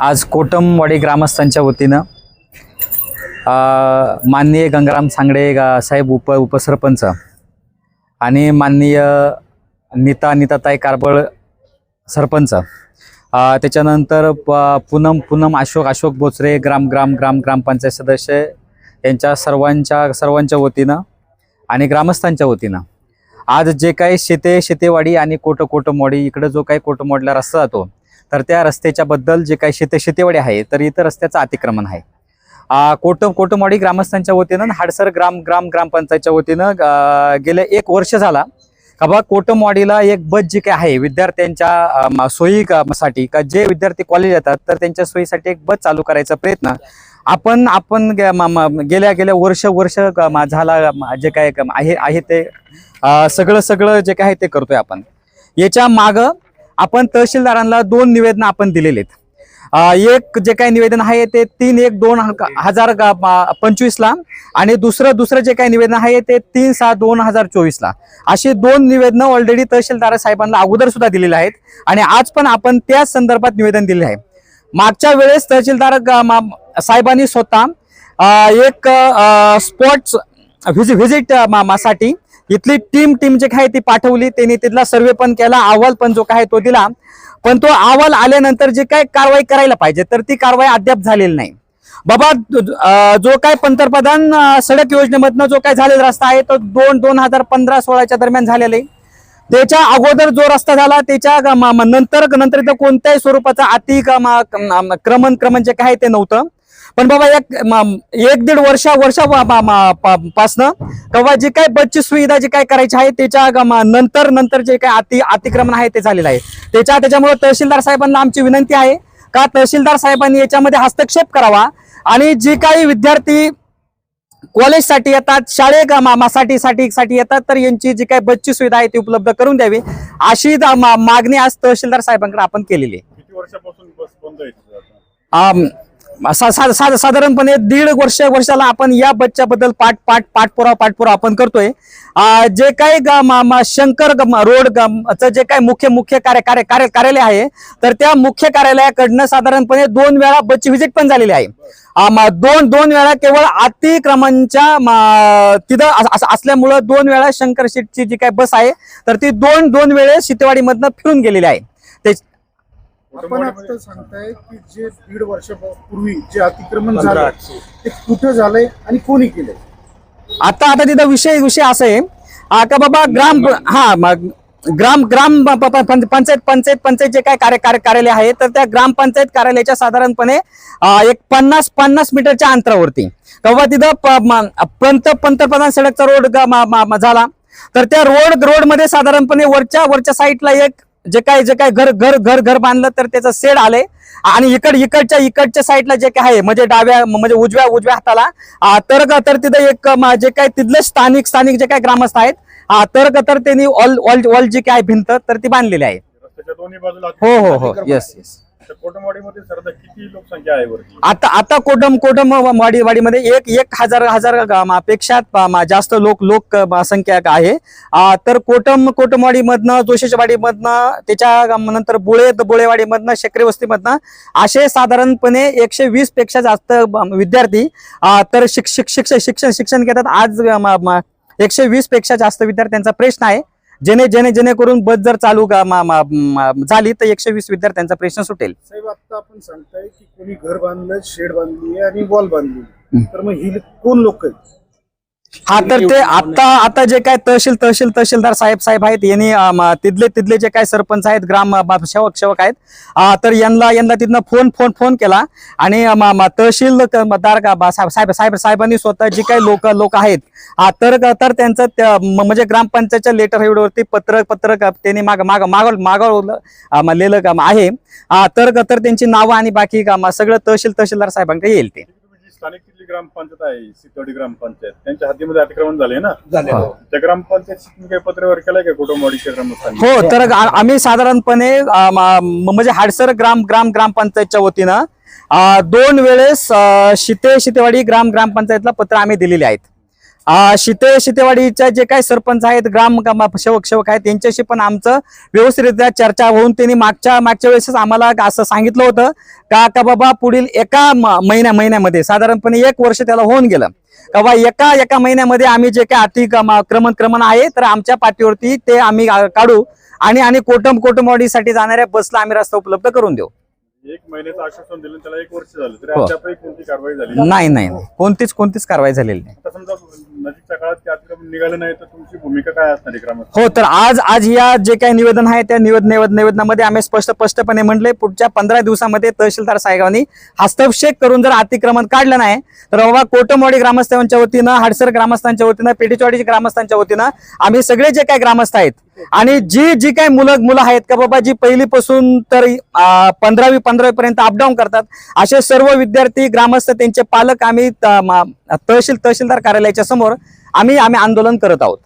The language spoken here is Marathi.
आज कोटमवाडी ग्रामस्थांच्या वतीनं माननीय गंगाराम सांगडे गा- साहेब उप उपसरपंच आणि माननीय नीता नीताताई कारबळ सरपंच. त्याच्यानंतर प- पूनम पूनम अशोक अशोक बोचरे ग्राम ग्राम ग्राम ग्रामपंचायत सदस्य यांच्या सर्वांच्या सर्वांच्या वतीनं आणि ग्रामस्थांच्या वतीनं. आज जे काही शेते शेतेवाडी आणि कोट कोटमवाडी इकडं जो काही कोटमवाडीला रस्ता जातो तर त्या रस्त्याच्याबद्दल जे काही शेते शेतेवाडी आहे तर इथं रस्त्याचं अतिक्रमण आहे. कोटम कोट कोटमवाडी ग्रामस्थांच्या वतीनं हाडसर ग्राम ग्राम ग्रामपंचायतच्या वतीनं गेल्या गेले एक वर्ष झाला. का बा कोटमवाडीला एक बस जी काय आहे विद्यार्थ्यांच्या सोयी का- साठी का जे विद्यार्थी कॉलेज येतात तर त्यांच्या सोयीसाठी एक बस चालू करायचा प्रयत्न. आपण आपण गेल्या गेल्या वर्ष वर्ष झाला जे काय आहे आहे ते सगळं सगळं जे काय आहे ते करतोय आपण. याच्या मागं आपण तहसीलदारांना दोन निवेदन आपण दिलेले आहेत. एक जे काही निवेदन आहे ते तीन एक दोन ह- हजार पंचवीसला आणि दुसरं दुसरं जे काही निवेदन आहे ते तीन सहा दोन हजार चोवीसला. अशी दोन निवेदनं ऑलरेडी तहसीलदार साहेबांना अगोदर सुद्धा दिलेली आहेत आणि आज पण आपण त्याच संदर्भात निवेदन दिले आहे. मागच्या वेळेस तहसीलदार ग- मा- साहेबांनी स्वतः एक स्पॉट व्हिजिटसाठी इथली टीम टीम जे काय ती पाठवली त्यांनी तिथला सर्वे पण केला अहवाल पण जो काय तो दिला. पण तो अहवाल आल्यानंतर जे काय कारवाई करायला पाहिजे तर ती कारवाई अद्याप झालेली नाही. बाबा जो काय पंतप्रधान सडक योजनेमधनं जो काय झालेला रस्ता आहे तो दोन दोन हजार पंधरा सोळाच्या दरम्यान झालेला आहे. त्याच्या अगोदर जो रस्ता झाला त्याच्या नंतर नंतर कोणत्याही स्वरूपाचा अति क्रमन म- क्रमण जे काय ते नव्हतं. पण बाबा एक एक दीड वर्षा वर्षा पासनं तेव्हा जी काय बसची सुविधा जी काय करायची आहे त्याच्या नंतर नंतर जे काय अति अतिक्रमण आहे ते झालेलं आहे. त्याच्या त्याच्यामुळे तहसीलदार साहेबांना आमची विनंती आहे का तहसीलदार साहेबांनी याच्यामध्ये हस्तक्षेप करावा आणि जी काही विद्यार्थी कॉलेजसाठी येतात शाळे साठी साठी साठी येतात तर यांची जी काही बसची सुविधा आहे ती उपलब्ध करून द्यावी अशी मागणी आज तहसीलदार साहेबांकडे आपण केलेली आहे. सा- सा- सा- साधारणपणे दीड वर्ष वर्षाला आपण या बच्च्याबद्दल पाठ पाठ पाठपुरावा पाठपुरावा आपण करतोय. जे काही ग- शंकर रोड ग- जे काही मुख्य मुख्य कार्य कार्य कार्य- कार्यालय आहे तर त्या मुख्य कार्यालयाकडनं साधारणपणे दोन वेळा बसची व्हिजिट पण झालेली आहे. दोन दोन वेळा केवळ अतिक्रमणच्या तिथं असल्यामुळं दोन वेळा शंकर शेटची जी काही बस आहे तर ती दोन दोन वेळेस शितेवाडीमधनं फिरून गेलेली आहे. ते आपण आता सांगताय की जे दीड वर्षापूर्वी जे अतिक्रमण झालं ते कुठं झालंय आणि कोणी केलंय? आता आता तिथं विषय विषय असं आहे. आ, का बाबा ग्राम हा मग ग्राम ग्राम प- प- पं- पंचायत पंचायत पंचायत जे काय कार्य कार्य- कार्यालय आहे तर त्या ग्रामपंचायत कार्यालयाच्या साधारणपणे आ, एक पन्नास पन्नास मीटरच्या अंतरावरती. तेव्हा तिथं प- म- पंत पंतप्रधान सडकचा रोड ग- म- म- म- झाला. तर त्या रोड रोडमध्ये साधारणपणे वरच्या वरच्या साईडला एक जे काय जे काय घर घर घर घर बांधलं तर त्याचं सेड आलंय. आणि इकड इकडच्या इकडच्या साईडला जे काय आहे म्हणजे डाव्या म्हणजे उजव्या उजव्या हाताला तर तर तिथं एक जे काय तिथले स्थानिक स्थानिक जे काय ग्रामस्थ आहेत तर तर त्यांनी ऑल ऑल ऑल जी काय भिंत तर ती बांधलेली आहे. हो हो हो. येस. येस कोटमवाडीमध्ये सरदा किती लोकसंख्या आहे वरती? आता आता कोटम कोटम वाडी वाडीमध्ये एक एक हजार हजारपेक्षा जास्त लोक लोक संख्या आहे. तर कोटम कोटमवाडीमधनं जोशीच्या वाडीमधनं त्याच्या नंतर बुळे बुळेवाडीमधनं शेकरे वस्तीमधनं असे साधारणपणे एकशे वीसपेक्षा जास्त विद्यार्थी तर शिक्षक शिक्षण शिक्षण शिक्षण घेतात. आज एकशे वीसपेक्षा जास्त विद्यार्थ्यांचा प्रश्न आहे. जेणे जेणे जेणेकरून बस जर चालू झाली तर एकशे वीस विद्यार्थ्यांचा प्रश्न सुटेल. साहेब आता आपण सांगताय की कोणी घर बांधलं शेड बांधली आणि वॉल बांधली. तर मग ही कोण लोक आहेत? हा तर ते आता आता जे काय तहसील तहसील तहसीलदार साहेब साहेब आहेत यांनी तिथले तिथले जे काय सरपंच आहेत ग्राम सेवक सेवक आहेत तर यांना यांना तिथनं फोन फोन फोन केला आणि अम, म, तहसील क- मतदार का- बा- साहेब साहेब साहेब साहेबांनी स्वतः जी काही लोक लोक आहेत तर तर त्यांचं म्हणजे ग्रामपंचायतच्या लेटर हेडवरती पत्र पत्र क- त्यांनी माग माग मागव मागवलं अम, लिहिलं काम आहे. तर तर त्यांची नावं आणि बाकी काम सगळं तहसील तहसीलदार साहेबांकडे येईल ते. स्थानिक तिथली ग्रामपंचायत आहे सितोडी ग्रामपंचायत. त्यांच्या हद्दीमध्ये अतिक्रमण झाले ना? झाले हो. त्या ग्रामपंचायत तुम्ही काही पत्रव्यवहार केलाय का कोटमवाडीच्या ग्रामस्थांनी? हो तर आ- आम्ही साधारणपणे अ, म- म- म्हणजे हाडसर ग्राम ग्राम ग्रामपंचायतच्या वतीनं अ, दोन वेळेस अ, शिते शितेवाडी ग्राम ग्रामपंचायतला पत्र आम्ही दिलेले आहेत. शिते शितेवाडीच्या जे काही सरपंच आहेत ग्राम सेवक सेवक आहेत त्यांच्याशी पण आमचं व्यवस्थितरित्या चर्चा होऊन त्यांनी मागच्या मागच्या वेळेसच आम्हाला असं सांगितलं होतं का का बाबा पुढील एका महिन्या महिन्यामध्ये साधारणपणे एक वर्ष त्याला होऊन गेलं. का बा एका एका महिन्यामध्ये आम्ही जे काही अति क्रमण क्रमण आहे तर आमच्या पाठीवरती ते आम्ही काढू आणि आणि कोटम कोटमवाडीसाठी जाणाऱ्या बसला आम्ही रस्ता उपलब्ध करून देऊ. एक महिन्याचं आश्वासन दिलं त्याला एक वर्ष झालं तरी हो. अद्यापही कोणती कारवाई झाली नाही. नाही नाही. कोणतीच कोणतीच कारवाई झालेली नाही आता समजा नजीकच्या काळात ते अतिक्रमण निघालं नाही तर तुमची भूमिका काय असणार आहे ग्रामस्थ हो तर आज आज या जे काही निवेदन आहे त्या निवेद निवेद निवेदनामध्ये आम्ही स्पष्ट स्पष्टपणे म्हणले पुढच्या पंधरा दिवसामध्ये तहसीलदार साहेबांनी हस्तक्षेप करून जर अतिक्रमण काढलं नाही तर बाबा कोटमवाडी ग्रामस्थांच्या वतीनं हाडसर ग्रामस्थांच्या वतीनं पेटीचवाडी ग्रामस्थांच्या वतीनं आम्ही सगळे जे काही ग्रामस्थ आहेत आणि जी जी काही मुलं मुलं आहेत का बाबा जी पहिलीपासून तर पंधरावी पंधरावी पर्यंत अपडाऊन करतात असे सर्व विद्यार्थी ग्रामस्थ त्यांचे पालक आम्ही तहसील तहसीलदार कार्यालयाच्या समोर आम्ही आम्ही आंदोलन करत आहोत.